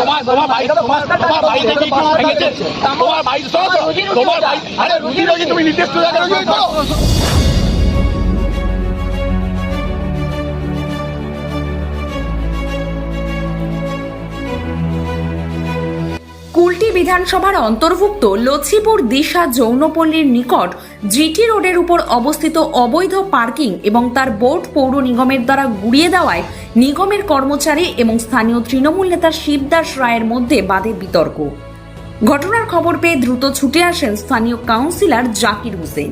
তোমার তোমার ভাই তোমার ভাই থেকে তোমার ভাই তোমার ভাই আরে রুজি রোজি তুমি নির্দিষ্ট জায়গায় বিধানসভার অন্তর্ভুক্ত লছিপুর দিশা যৌনপল্লীর নিকট জিটি রোডের উপর অবস্থিত অবৈধ পার্কিং এবং তার বোর্ড পৌর নিগমের দ্বারা গুড়িয়ে দেওয়ায় নিগমের কর্মচারী এবং স্থানীয় তৃণমূল নেতা শিবদাস রায়ের মধ্যে বাদে বিতর্ক। ঘটনার খবর পেয়ে দ্রুত ছুটে আসেন স্থানীয় কাউন্সিলর জাকির হোসেন।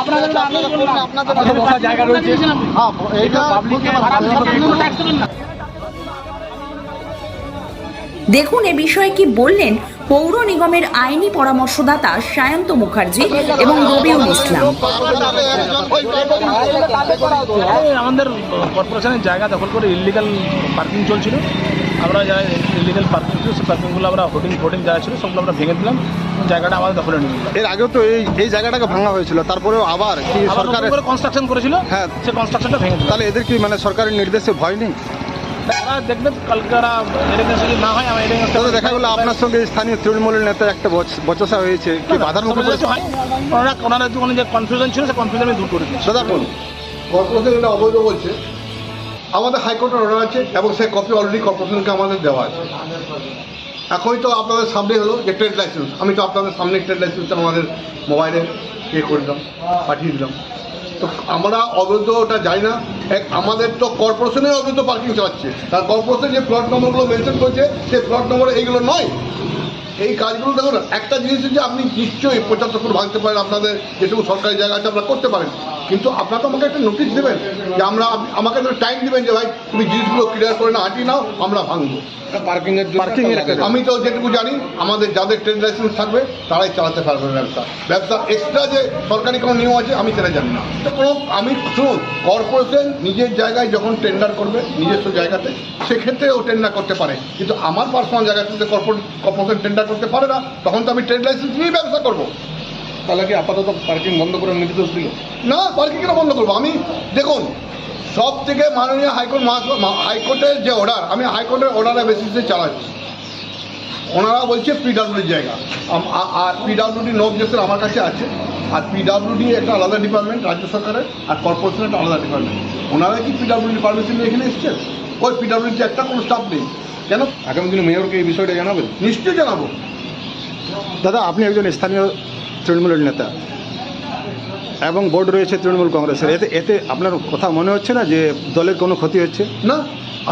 আপনাদের বসার জায়গা রয়েছে। হ্যাঁ এইটা দেখুন এ বিষয়ে কি বললেন? পৌর নিগমের আইনি পরামর্শদাতা সায়ন্ত মুখার্জি এবং রবিউল ইসলাম। আমাদের কর্পোরেশনের জায়গা দখল করে ইলিগাল পার্কিং চলছিল। আমরা যারা ইলিগাল পার্কিং ছিল সেই পার্কিংগুলো আমরা হোর্ডিং ফোর্ডিং যারা ছিল সবগুলো আমরা ভেঙে দিলাম। জায়গাটা আমাদের দখলে নিয়ে নিলাম। এর আগেও তো এই এই জায়গাটাকে ভাঙা হয়েছিল তারপরেও আবার কি সরকার কনস্ট্রাকশন করেছিল হ্যাঁ। সে কনস্ট্রাকশনটা ভেঙে তাহলে এদের কি মানে সরকারের নির্দেশে ভয় নেই? তারা এরকম না হয় আমার এরকম তাহলে দেখা গেলো আপনার সঙ্গে স্থানীয় তৃণমূলের নেতা একটা বচসা হয়েছে। কি বাধার মুখে হয়। ওনারা ওনারা যে কনফিউশন ছিল সে কনফিউশন আমি দূর করে দিয়েছি। দাদা বলুন। কর্পোরেশন এটা অবৈধ বলছে আমাদের হাইকোর্টের অর্ডার আছে এবং সেই কপি অলরেডি কর্পোরেশনকে আমাদের দেওয়া আছে। এখনই তো আপনাদের সামনে হলো যে ট্রেড লাইসেন্স আমি তো আপনাদের সামনে ট্রেড লাইসেন্সটা আমাদের মোবাইলে এ করে দিলাম পাঠিয়ে দিলাম। তো আমরা অবৈধ ওটা যাই না। এক, আমাদের তো কর্পোরেশনে অবৈধ পার্কিং চালাচ্ছে। তার কর্পোরেশন যে প্লট নম্বরগুলো মেনশন করছে সেই প্লট নম্বর এইগুলো নয়। এই কাজগুলো দেখুন, একটা জিনিস যে আপনি নিশ্চয়ই পঁচাত্তর ফুট ভাঙতে পারেন, আপনাদের যেটুকু সরকারি জায়গা আছে, আপনারা করতে পারেন। কিন্তু আপনারা তো আমাকে একটা নোটিশ দেবেন যে আমরা আমাকে টাইম দেবেন যে ভাই তুমি জিনিসগুলো ক্লিয়ার করে না হাঁটিয়ে নাও আমরা ভাঙবো। পার্কিং এর পার্কিং এর আমি তো যেটুকু জানি আমাদের যাদের ট্রেড লাইসেন্স থাকবে তারাই চালাতে পারবে ব্যবসা। ব্যবসা এক্সট্রা যে সরকারি কোনো নিয়ম আছে আমি সেটা জানি না। তো কোনো আমি শুনুন কর্পোরেশন নিজের জায়গায় যখন টেন্ডার করবে নিজস্ব জায়গাতে সেক্ষেত্রে ও টেন্ডার করতে পারে। কিন্তু আমার পার্সোনাল জায়গাতে কর্পোরেশন টেন্ডার করতে পারে না তখন তো আমি ট্রেড লাইসেন্স নিয়েই ব্যবসা করব। তাহলে কি আপাতত পার্কিং বন্ধ করে নির্দেশ দিল না পার্কিং কেন বন্ধ করব? আমি দেখুন সব থেকে মাননীয় হাইকোর্ট হাইকোর্টের যে অর্ডার আমি হাইকোর্টের অর্ডারের বেসিসে চালাচ্ছি। ওনারা বলছে পিডাব্লিউডির জায়গা। আর পিডাব্লিউডি নো অবজেকশন আমার কাছে আছে। আর পিডাব্লিউডি একটা আলাদা ডিপার্টমেন্ট রাজ্য সরকারের আর কর্পোরেশন একটা আলাদা ডিপার্টমেন্ট ওনারা কি পিডাব্লিউডি পারমিশন নিয়ে এখানে এসছেন? ওই পিডাব্লিউডি একটা কোনো স্টাফ নেই। কেন? আগামী দিনে মেয়রকে এই বিষয়টা জানাবেন? নিশ্চয়ই জানাব। দাদা আপনি একজন স্থানীয় তৃণমূলের নেতা এবং বোর্ড রয়েছে তৃণমূল কংগ্রেসের। এতে এতে আপনার কথা মনে হচ্ছে না যে দলের কোনো ক্ষতি হচ্ছে? না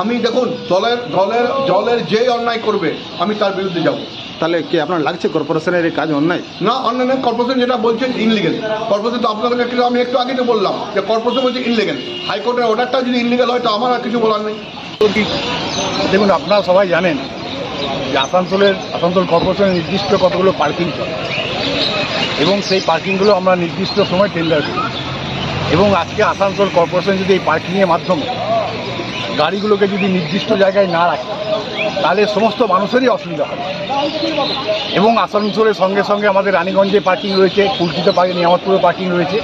আমি দেখুন দলের দলের দলের যে অন্যায় করবে আমি তার বিরুদ্ধে যাব। তাহলে কি আপনার লাগছে কর্পোরেশনের এই কাজ অন্যায়? না অন্যান্য কর্পোরেশন যেটা বলছেন ইনলিগেল কর্পোরেশন তো আপনাদের একটু আমি একটু আগে তো বললাম যে কর্পোরেশন বলছে ইনলিগেল হাইকোর্টের অর্ডারটা যদি ইনলিগেল হয় তো আমার আর কিছু বলার নেই। দেখুন আপনারা সবাই জানেন যে আসানসোলের আসানসোল কর্পোরেশনের নির্দিষ্ট কতগুলো পার্কিং চলে। এবং সেই পার্কিংগুলো আমরা নির্দিষ্ট সময় টেন্ডার করি। এবং আজকে আসানসোল কর্পোরেশন যদি এই পার্কিংয়ের মাধ্যমে গাড়িগুলোকে যদি নির্দিষ্ট জায়গায় না রাখে, তাহলে সমস্ত মানুষেরই অসুবিধা হবে। এবং আসানসোলের সঙ্গে সঙ্গে আমাদের রানীগঞ্জে পার্কিং রয়েছে, কুলকিতে পার্কিং, নিয়ামতপুরে পার্কিং রয়েছে।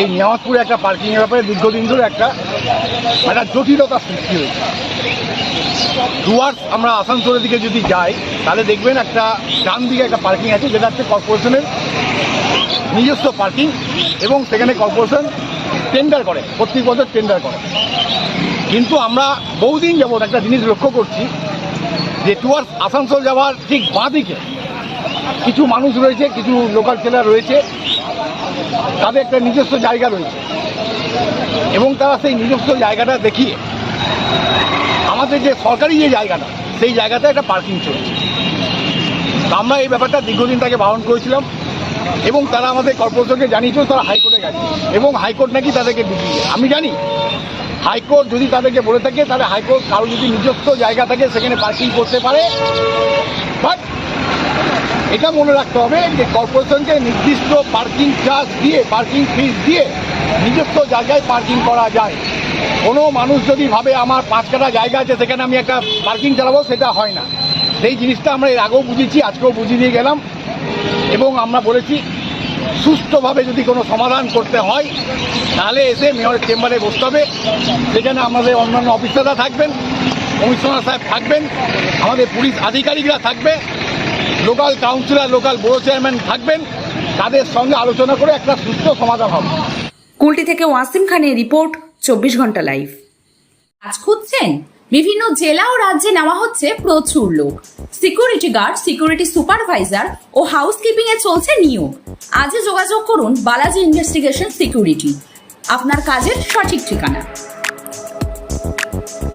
এই নিয়ামতপুরে একটা পার্কিংয়ের ব্যাপারে দীর্ঘদিন ধরে একটা একটা জটিলতা সৃষ্টি হয়েছে। ডুয়ার্স আমরা আসানসোলের দিকে যদি যাই, তাহলে দেখবেন একটা ডান দিকে একটা পার্কিং আছে, যেটা হচ্ছে কর্পোরেশনের নিজস্ব পার্কিং এবং সেখানে কর্পোরেশন টেন্ডার করে, প্রত্যেক বছর টেন্ডার করে। কিন্তু আমরা বহুদিন যাবৎ একটা জিনিস লক্ষ্য করছি, যে টুয়ার্স আসানসোল যাওয়ার ঠিক বাঁ দিকে কিছু মানুষ রয়েছে, কিছু লোকাল ছেলেরা রয়েছে, তাদের একটা নিজস্ব জায়গা রয়েছে। এবং তারা সেই নিজস্ব জায়গাটা দেখিয়ে আমাদের যে সরকারি যে জায়গাটা, সেই জায়গাতে একটা পার্কিং চলছে। আমরা এই ব্যাপারটা দীর্ঘদিন তাকে বারণ করেছিলাম এবং তারা আমাদের কর্পোরেশনকে জানিয়েছিল তারা হাইকোর্টে গেছে এবং হাইকোর্ট নাকি তাদেরকে ডিগ্রি আমি জানি, হাইকোর্ট যদি তাদেরকে বলে থাকে, তাহলে হাইকোর্ট কারও যদি নিজস্ব জায়গা থাকে, সেখানে পার্কিং করতে পারে। বাট এটা মনে রাখতে হবে যে কর্পোরেশনকে নির্দিষ্ট পার্কিং চার্জ দিয়ে, পার্কিং ফিস দিয়ে নিজস্ব জায়গায় পার্কিং করা যায়। কোনো মানুষ যদি ভাবে আমার পাঁচ কাটা জায়গা আছে, সেখানে আমি একটা পার্কিং চালাবো, সেটা হয় না। সেই জিনিসটা আমরা এর আগেও বুঝেছি, আজকেও বুঝিয়ে দিয়ে গেলাম। এবং আমরা বলেছি সুস্থভাবে যদি কোনো সমাধান করতে হয়, তাহলে এসে মেয়রের চেম্বারে বসতে হবে। সেখানে আমাদের অন্যান্য অফিসাররা থাকবেন, কমিশনার সাহেব থাকবেন, আমাদের পুলিশ আধিকারিকরা থাকবে। Local councillor local board chairman থাকবেন তাদের সঙ্গে আলোচনা করে একটা সুস্থ সমাধান হবে। কুলটি থেকে ওয়াসিম খানের রিপোর্ট চব্বিশ ঘণ্টা লাইভ। কাজ খুঁজছেন? বিভিন্ন জেলা ও রাজ্যে নেওয়া হচ্ছে প্রচুর লোক। সিকিউরিটি গার্ড সিকিউরিটি সুপারভাইজার ও হাউসকিপিং এ চলছে নিয়োগ। আজই যোগাযোগ করুন বালাজি ইনভেস্টিগেশন সিকিউরিটি। আপনার কাজের সঠিক ঠিকানা।